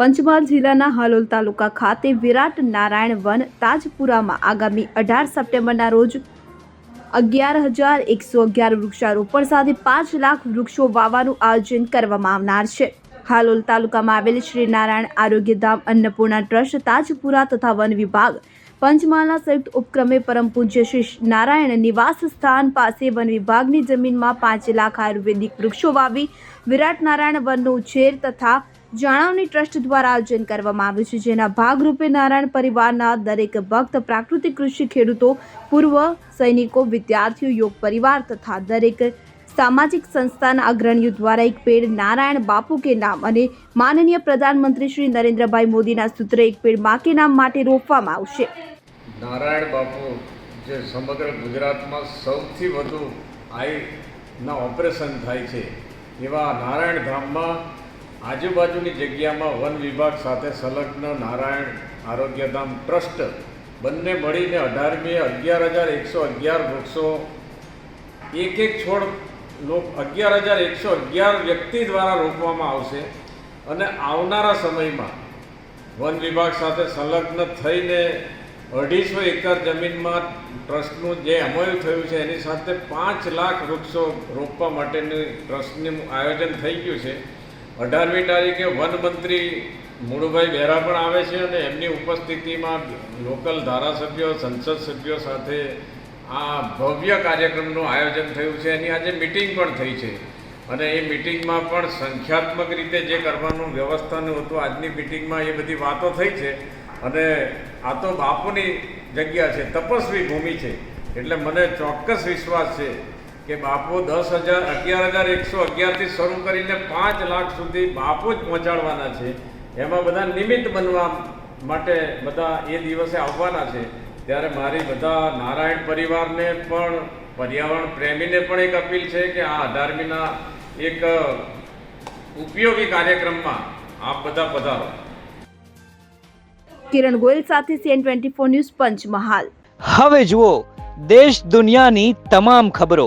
પંચમહાલ જિલ્લાના હાલોલ તાલુકા ખાતે વિરાટ નારાયણ વન તાજપુરામાં આગામી અઢાર સપ્ટેમ્બરના રોજ અગિયાર હજાર એકસો અગિયાર વૃક્ષારોપણ સાથે પાંચ લાખ વૃક્ષો વાવવાનું આયોજન કરવામાં આવનાર છે. હાલોલ તાલુકામાં આવેલ શ્રી નારાયણ આરોગ્યધામ અન્નપૂર્ણા ટ્રસ્ટ તાજપુરા તથા વન વિભાગ પંચમહાલના સંયુક્ત ઉપક્રમે પરમ પૂજ્ય શ્રી નારાયણ નિવાસ સ્થાન પાસે વન વિભાગની જમીનમાં પાંચ લાખ આયુર્વેદિક વૃક્ષો વાવી વિરાટ નારાયણ વનનો ઉછેર તથા જાળવણી ટ્રસ્ટ દ્વારા આયોજન કરવામાં આવ્યું છે, જેના ભાગરૂપે નારાયણ પરિવારના દરેક ભક્ત, પ્રાકૃતિક કૃષિ ખેડૂતો, પૂર્વ સૈનિકો, વિદ્યાર્થીઓ યોગ પરિવાર તથા દરેક સામાજિક સંસ્થાના અગ્રણીઓ દ્વારા એક પેડ નારાયણ બાપુ કે નામ અને માનનીય પ્રધાનમંત્રી શ્રી નરેન્દ્રભાઈ મોદીના સૂત્રે એક પેડ મા કે નામ માટે રોપવામાં આવશે. નારાયણ બાપુ જે સમગ્ર ગુજરાતમાં સૌથી વધુ આઈના ઓપરેશન થાય છે, એવા નારાયણ ધામમાં આજુબાજુની જગ્યામાં વન વિભાગ સાથે સંલગ્ન નારાયણ આરોગ્યધામ ટ્રસ્ટ બંને મળીને અઢારમી અગિયાર હજાર એકસો અગિયાર વૃક્ષો, એક એક છોડ લોક, અગિયાર હજાર એકસો અગિયાર વ્યક્તિ દ્વારા રોપવામાં આવશે અને આવનારા સમયમાં વન વિભાગ સાથે સંલગ્ન થઈને અઢીસો એકર જમીનમાં ટ્રસ્ટનું જે અમલ થયું છે, એની સાથે પાંચ લાખ વૃક્ષો રોપવા માટેની ટ્રસ્ટનું આયોજન થઈ ગયું છે. અઢારમી તારીખે વન મંત્રી મુળુભાઈ બહેરા પણ આવે છે અને એમની ઉપસ્થિતિમાં લોકલ ધારાસભ્યો, સંસદ સભ્યો સાથે આ ભવ્ય કાર્યક્રમનું આયોજન થયું છે. એની આજે મિટિંગ પણ થઈ છે. અને એ મિટિંગમાં પણ સંખ્યાત્મક રીતે જે કરવાનું વ્યવસ્થાનું હતું, આજની મિટિંગમાં એ બધી વાતો થઈ છે. અને આ તો બાપુની જગ્યા છે, તપસ્વી ભૂમિ છે. એટલે મને ચોક્કસ વિશ્વાસ છે કે બાપુ દસ હજાર અગિયાર હજાર એકસો અગિયારથી શરૂ કરીને પાંચ લાખ સુધી બાપુ જ પહોંચાડવાના છે. એમાં બધા નિમિત્ત બનવા માટે બધા એ દિવસે આવવાના છે. ત્યારે મારી બધા નારાયણ પરિવારને પણ પર્યાવરણ પ્રેમીને પણ એક અપીલ છે કે આ અઢારમીના એક ઉપયોગી કાર્યક્રમમાં આપ બધા પધારો. કિરણ ગોયલ સાથે CN twenty four news Panchmahal. હવે જુઓ દેશ દુનિયાની તમામ ખબરો.